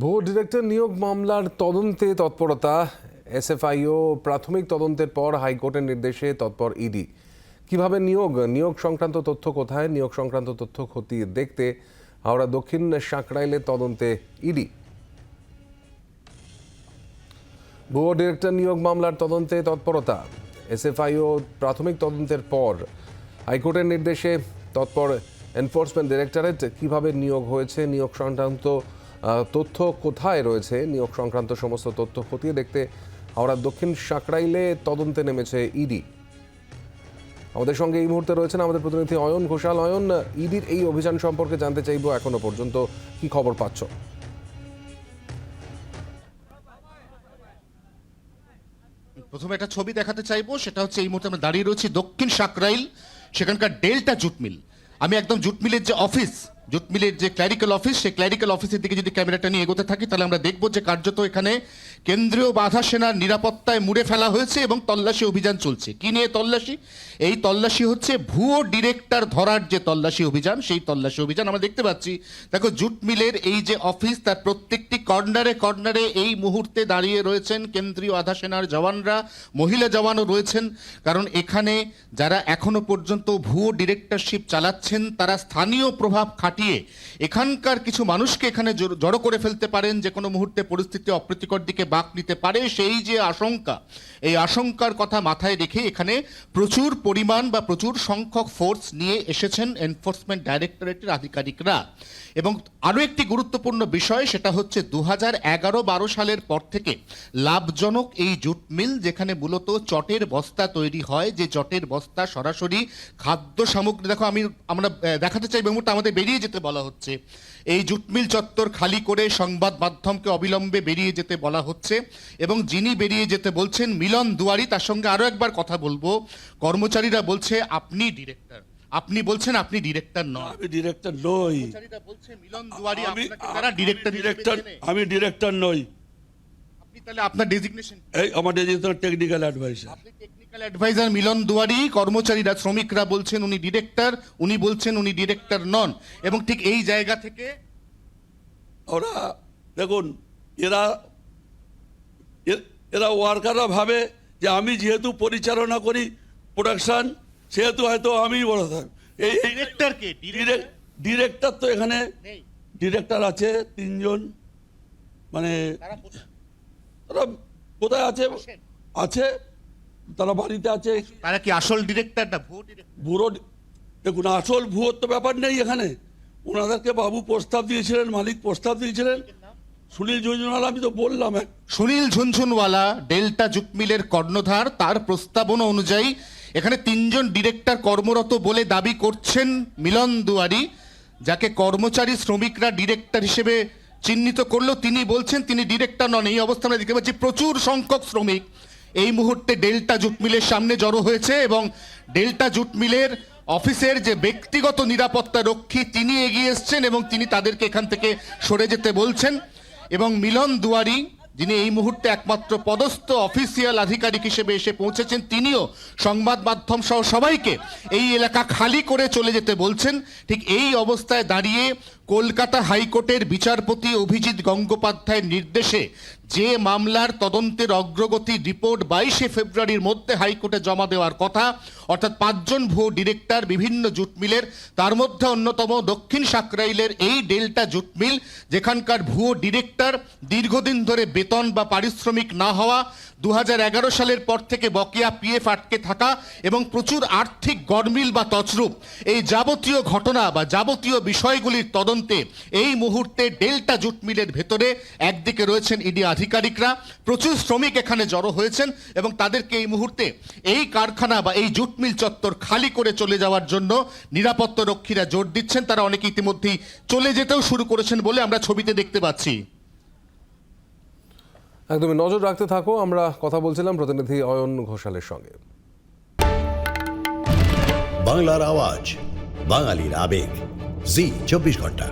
ভুয়ো ডিরেক্টর নিয়োগ মামলার তদন্তে তৎপরতা, এসএফআইও প্রাথমিক তদন্তের পর হাইকোর্টের নির্দেশে তৎপর ইডি। কীভাবে নিয়োগ? নিয়োগ সংক্রান্ত তথ্য কোথায়? নিয়োগ সংক্রান্ত তথ্য খতিয়ে দেখতে হাওড়া দক্ষিণ সাঁকড়াইলের তদন্তে ইডি। ভুয়ো ডিরেক্টর নিয়োগ মামলার তদন্তে তৎপরতা, এসএফআইও প্রাথমিক তদন্তের পর হাইকোর্টের নির্দেশে তৎপর এনফোর্সমেন্ট ডিরেক্টরেট কীভাবে নিয়োগ হয়েছে? নিয়োগ সংক্রান্ত তথ্য কোথায় রয়েছে? নিয়োগ সংক্রান্ত সমস্ত তথ্য খতিয়ে দেখতে হাওড়া দক্ষিণ সাঁকড়াইলে তদন্তে নেমেছে ইডি। আমাদের সঙ্গে এই মুহূর্তে রয়েছেন আমাদের প্রতিনিধি অয়ন ঘোষাল। অয়ন, ইডির এই অভিযান সম্পর্কে জানতে চাইব এখনও পর্যন্ত। কি খবর পাচ্ছ? প্রথমে একটা ছবি দেখাতে চাইব, সেটা হচ্ছে এই মুহূর্তে আমরা দাঁড়িয়ে রয়েছি দক্ষিণ সাকরাইল সেখানকার ডেল্টা জুট মিল আমি একদম জুট মিলের যে অফিস জুট মিলের যে ক্ল্যারিক্যাল অফিস সেই ক্ল্যারিক্যাল অফিসের দিকে যদি ক্যামেরাটা নিয়ে এগোতে থাকি, তাহলে আমরা দেখব যে কার্যত এখানে কেন্দ্রীয় বাধা সেনার নিরাপত্তায় মুড়ে ফেলা হয়েছে এবং তল্লাশি অভিযান চলছে। কি নিয়ে তল্লাশি? এই তল্লাশি হচ্ছে ভুয়ো ডিরেক্টর ধরার যে তল্লাশি অভিযান, সেই তল্লাশি অভিযান আমরা দেখতে পাচ্ছি। দেখো, জুট মিলের এই যে অফিস, তার প্রত্যেকটি কর্নারে কর্নারে এই মুহূর্তে দাঁড়িয়ে রয়েছেন কেন্দ্রীয় আধা সেনার জওয়ানরা, মহিলা জওয়ানও রয়েছেন। কারণ এখানে যারা এখনও পর্যন্ত ভুয়ো ডিরেক্টরশিপ চালাচ্ছেন, তারা স্থানীয় প্রভাব খাটিয়ে এখানকার কিছু মানুষকে এখানে জড়- করে ফেলতে পারেন যে কোনো মুহূর্তে পরিস্থিতি অপ্রীতিকর দিকে বাঁক নিতে পারে সেই যে আশঙ্কা। এই আশঙ্কার কথা মাথায় রেখে এখানে প্রচুর পরিমাণ বা প্রচুর সংখ্যক ফোর্স নিয়ে এসেছেন এনফোর্সমেন্ট ডাইরেক্টরেটের আধিকারিকরা। এবং আরও একটি গুরুত্বপূর্ণ বিষয়, সেটা হচ্ছে দু হাজার এগারো বারো সালের পর থেকে লাভজনক এই জুট মিল, যেখানে মূলত চটের বস্তা তৈরি হয়, যে চটের বস্তা সরাসরি খাদ্য সামগ্রী, দেখো আমি, আমরা দেখাতে চাই মুহূর্তে আমাদের বেরিয়ে যেতে বলা হচ্ছে। এই জুট মিল চত্বর খালি করে সংবাদ মাধ্যমকে অবিলম্বে বেরিয়ে যেতে বলা হচ্ছে। এবং যিনি বেরিয়ে যেতে বলছেন মিলন দুয়ারি তার সঙ্গে আরও একবার কথা বলব। কর্মচারীরা বলছে আপনি ডিরেক্টর আপনি বলছেন আপনি ডিরেক্টর নন। আমি ডিরেক্টর নই। বলছে মিলন দুয়ারি আমি তারা ডিরেক্টর ডিরেক্টর আমি ডিরেক্টর নই। আপনি তাহলে আপনার ডেজিগনেশন এই আমার ডিরেক্টর টেকনিক্যাল অ্যাডভাইসার আপনি টেকনিক্যাল অ্যাডভাইজার মিলন দুয়ারি কর্মচারীরা শ্রমিকরা বলছেন উনি ডিরেক্টর উনি বলছেন উনি ডিরেক্টর নন। এবং ঠিক এই জায়গা থেকে ওরা দেখুন এরা এরা ওয়ার্কাররা ভাবে যে আমি যেহেতু পরিচালনা করি প্রোডাকশন সেহেতু হয়তো আমি বড় থাক এই এই ডিরেক্টর কে? ডিরেক্ট ডিরেক্টর তো এখানে ডিরেক্টর আছে তিনজন মানে তারা কোথায়? আছে? আছে তারা বাড়িতে আছে। তারা কি আসল ডিরেক্টরটা ভুয়ো দেখুন আসল ভুয়োর তো ব্যাপার নেই এখানে। ওনাদেরকে বাবু প্রস্তাব দিয়েছিলেন মালিক প্রস্তাব দিয়েছিলেন। সুনীল জুজুনাল আমি তো বললাম এক- সুনীল ঝুনঝুনওয়ালা, ডেল্টা জুট মিলের কর্ণধার, তার প্রস্তাবনা অনুযায়ী এখানে তিনজন ডিরেক্টর কর্মরত বলে দাবি করছেন মিলন দুয়ারি, যাকে কর্মচারী শ্রমিকরা ডিরেক্টর হিসেবে চিহ্নিত করল। তিনি বলছেন, তিনি ডিরেক্টর নন, এই অবস্থা আমরা দেখতে পাচ্ছি প্রচুর সংখ্যক শ্রমিক। এই মুহূর্তে ডেল্টা জুট মিলের সামনে জড়ো হয়েছে এবং ডেল্টা জুট মিলের অফিসের যে ব্যক্তিগত নিরাপত্তা রক্ষী, তিনি এগিয়ে এসছেন এবং তিনি তাদেরকে এখান থেকে সরে যেতে বলছেন। এবং মিলন দুয়ারি, যিনি এই মুহূর্তে একমাত্র পদস্থ অফিসিয়াল আধিকারিক হিসেবে এসে পৌঁছেছেন, তিনিও সংবাদ মাধ্যম সহ সবাইকে এই এলাকা খালি করে চলে যেতে বলছেন। ঠিক এই অবস্থায় দাঁড়িয়ে কলকাতা হাইকোর্টের বিচারপতি অভিজিৎ গঙ্গোপাধ্যায়ের নির্দেশে যে মামলার তদন্তের অগ্রগতি রিপোর্ট বাইশে ফেব্রুয়ারির মধ্যে হাইকোর্টে জমা দেওয়ার কথা, অর্থাৎ পাঁচজন ভুয়ো ডিরেক্টর, বিভিন্ন জুট মিলের তার মধ্যে অন্যতম দক্ষিণ সাকরাইলের এই ডেল্টা জুট মিল যেখানকার ভুয়ো ডিরেক্টর দীর্ঘদিন ধরে বেতন বা পারিশ্রমিক না হওয়া দু হাজার এগারো সালের পর থেকে বকেয়া পিএফ আটকে থাকা এবং প্রচুর আর্থিক গরমিল বা তছরূপ। এই যাবতীয় ঘটনা বা যাবতীয় বিষয়গুলির তদন্তে এই মুহূর্তে ডেল্টা জুট মিলের ভেতরে একদিকে রয়েছেন ইডি আধিকারিকরা প্রচুর শ্রমিক এখানে জড়ো হয়েছেন এবং তাদেরকে এই মুহূর্তে এই কারখানা বা এই জুট মিল চত্বর খালি করে চলে যাওয়ার জন্য নিরাপত্তা রক্ষীরা জোর দিচ্ছেন। তারা অনেকে ইতিমধ্যেই চলে যেতেও শুরু করেছেন বলে আমরা ছবিতে দেখতে পাচ্ছি। একদমই নজর রাখতে থাকো আমরা কথা বলছিলাম প্রতিনিধি অয়ন ঘোষালের সঙ্গে। বাংলার আওয়াজ বাঙালির আবেগ। জি চব্বিশ ঘণ্টা।